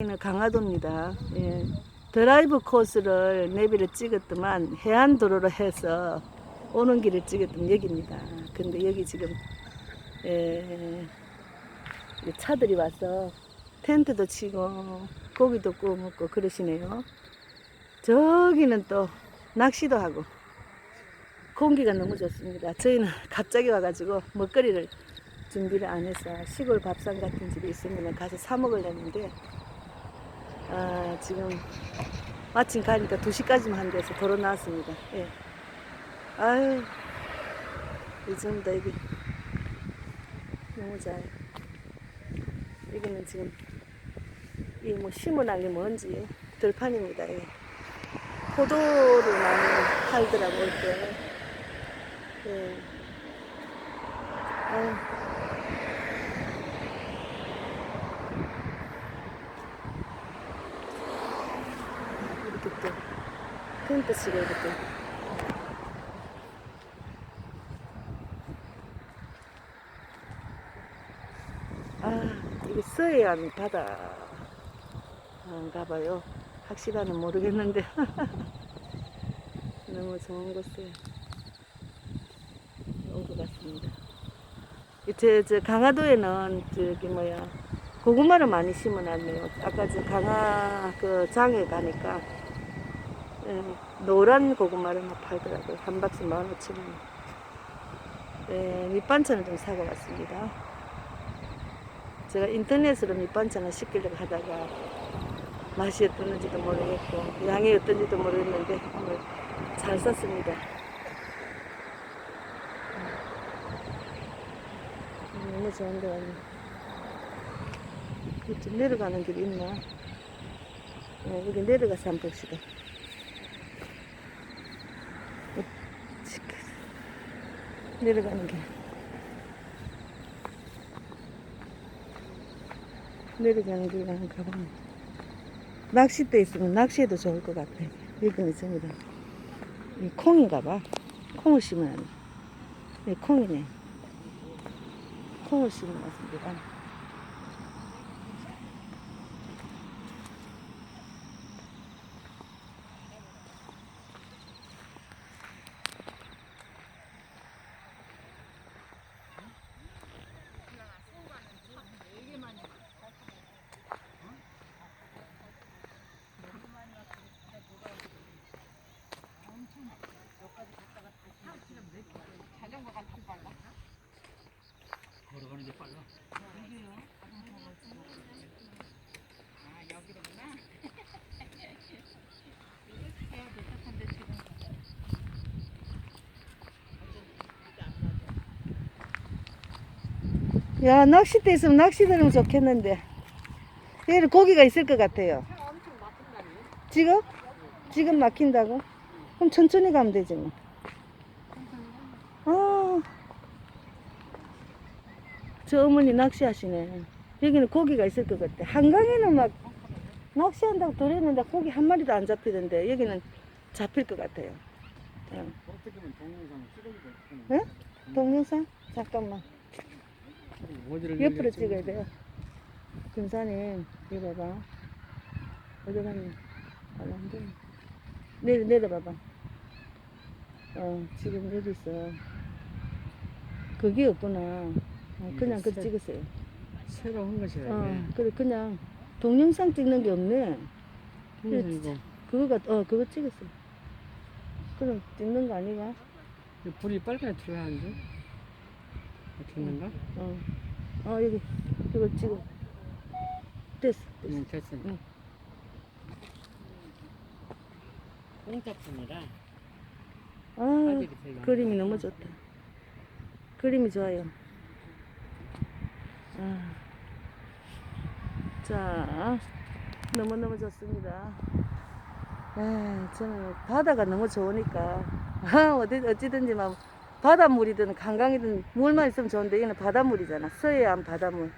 여기는 강화도입니다. 예. 드라이브 코스를 내비를 찍었더만 해안도로로 해서 오는 길을 찍었던 여기입니다. 근데 여기 지금 예, 이 차들이 와서 텐트도 치고 고기도 구워 먹고 그러시네요. 저기는 또 낚시도 하고 공기가 너무 좋습니다. 저희는 갑자기 와가지고 먹거리를 준비를 안 해서 시골 밥상 같은 집이 있으면 가서 사 먹으려는데 아, 지금 마침 가니까 2시까지만 한대서 도로 나왔습니다. 예. 아유, 요즘도 여기 너무 잘. 여기는 지금 이 뭐 심어놨니 뭔지 들판입니다. 예. 포도를 많이 팔더라고 올 때. 예. 아유. 이렇게 또 치고 이렇게 아 이게 서해안 바다인가 봐요. 확실하는 모르겠는데. 너무 좋은 곳에 온 것 같습니다. 제, 저 강화도에는 저기 뭐야 고구마를 많이 심어놨네요. 아까 저 강화 그 장에 가니까 예, 노란 고구마를 막 팔더라고요. 한 박스 15,000원. 예, 밑반찬을 좀 사고 왔습니다. 제가 인터넷으로 밑반찬을 시키려고 하다가 맛이 어떤지도 모르겠고 양이 어떤지도 모르겠는데 오늘 잘 샀습니다. 음, 너무 좋은데 왔네. 이쪽 내려가는 길이 있나? 어, 여기 내려가서 한번 봅시다. 어, 지금 내려가는 길. 내려가는 길 한번 가봅니다. 낚싯대 있으면 낚시해도 좋을 것 같아. 여기는 전부 다. 이 콩인가 봐. 콩을 심어놨네. 이 콩이네. 콩을 심어놨습니다. 게 빨라. 야, 낚싯대 있으면 낚시 들으면 좋겠는데. 여기 고기가 있을 것 같아요. 지금? 지금 막힌다고? 그럼 천천히 가면 되지 뭐. 아, 저 어머니 낚시하시네. 여기는 고기가 있을 것 같아. 한강에는 막 낚시한다고 들었는데 고기 한 마리도 안 잡히던데 여기는 잡힐 것 같아요. 응. 네? 동영상? 잠깐만. 옆으로 찍어야 돼요. 금산에 이거 봐봐. 어디 갔니? 아, 안 돼. 내려 내려봐봐. 어 지금 여기 있어. 그게 없구나. 어, 그냥 그 찍으세요. 새로운 것이라. 어 그래 그냥 동영상 찍는 게 없네. 동영상 이거 그거가 어 그거 찍었어요. 그럼 찍는 거 아니가? 이거 불이 빨간에 들어가는데. 됐는가? 어. 어 여기 이거 찍어. 됐어. 됐어. 응 됐어. 응. 공작품이라 아. 화질이 별로. 안 그림이 좋아. 너무 좋다. 그림이 좋아요. 아. 자, 너무너무 좋습니다. 에, 저는 바다가 너무 좋으니까, 아, 어디, 어찌든지 막, 바닷물이든 강강이든 물만 있으면 좋은데, 여기는 바닷물이잖아. 서해안 바닷물.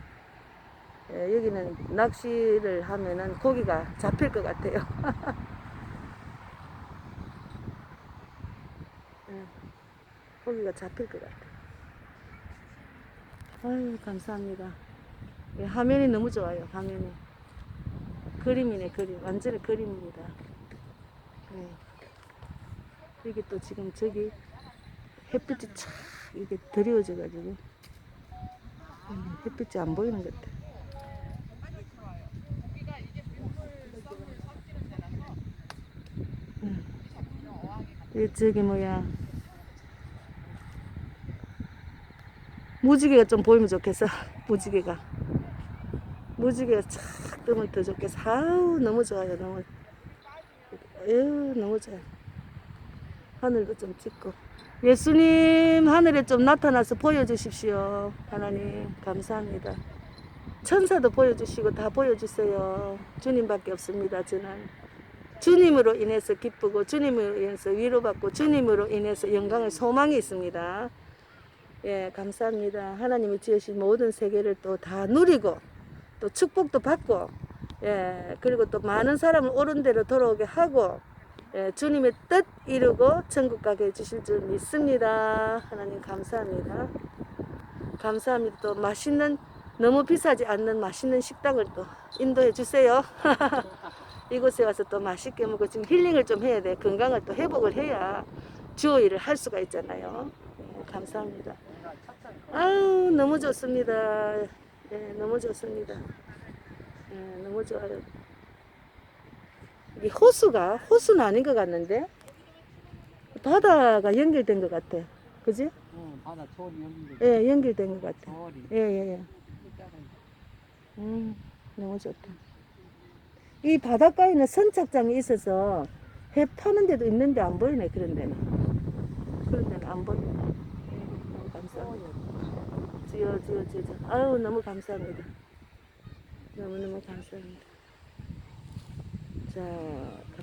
에, 여기는 낚시를 하면은 고기가 잡힐 것 같아요. 예, 고기가 잡힐 것 같아. 아유, 감사합니다. 예, 화면이 너무 좋아요, 화면이. 그림이네 그림 완전히 그림입니다. 네. 여기 또 지금 저기 햇빛이 촥 이게 드리워져 가지고 음, 햇빛이 안 보이는 것 같아. 음. 이 저기 뭐야 무지개가 좀 보이면 좋겠어. 무지개가. 무지개가 착 뜨면 더 좋겠어. 아우 너무 좋아요 너무. 에휴 너무 좋아요. 하늘도 좀 찍고. 예수님 하늘에 좀 나타나서 보여주십시오. 하나님 감사합니다. 천사도 보여주시고 다 보여주세요. 주님밖에 없습니다 저는. 주님으로 인해서 기쁘고 주님으로 인해서 위로받고 주님으로 인해서 영광의 소망이 있습니다 예 감사합니다 하나님이 지으신 모든 세계를 또 다 누리고 또 축복도 받고 예 그리고 또 많은 사람을 옳은 대로 돌아오게 하고 예, 주님의 뜻 이루고 천국 가게 해주실 줄 믿습니다. 하나님 감사합니다. 감사합니다. 또 맛있는 너무 비싸지 않는 맛있는 식당을 또 인도해 주세요. 이곳에 와서 또 맛있게 먹고 지금 힐링을 좀 해야 돼. 건강을 또 회복을 해야 주어 일을 할 수가 있잖아요. 예, 감사합니다. 아우 너무 좋습니다. 예, 너무 좋습니다. 예, 너무 좋아요. 이 호수가 호수는 아닌 것 같는데 바다가 연결된 것 같아. 그지? 어, 바다 저리 여기 예, 연결된 것 같아. 저리. 예, 예, 예. 음, 너무 좋다. 이 바닷가에는 선착장이 있어서 해 파는 데도 있는데 안 보이네, 그런 데는. 그런 데는 안 보이네. 감사합니다. 지어, 지어. 지어. 아유, 너무 감사합니다. 너무너무 감사합니다. 자,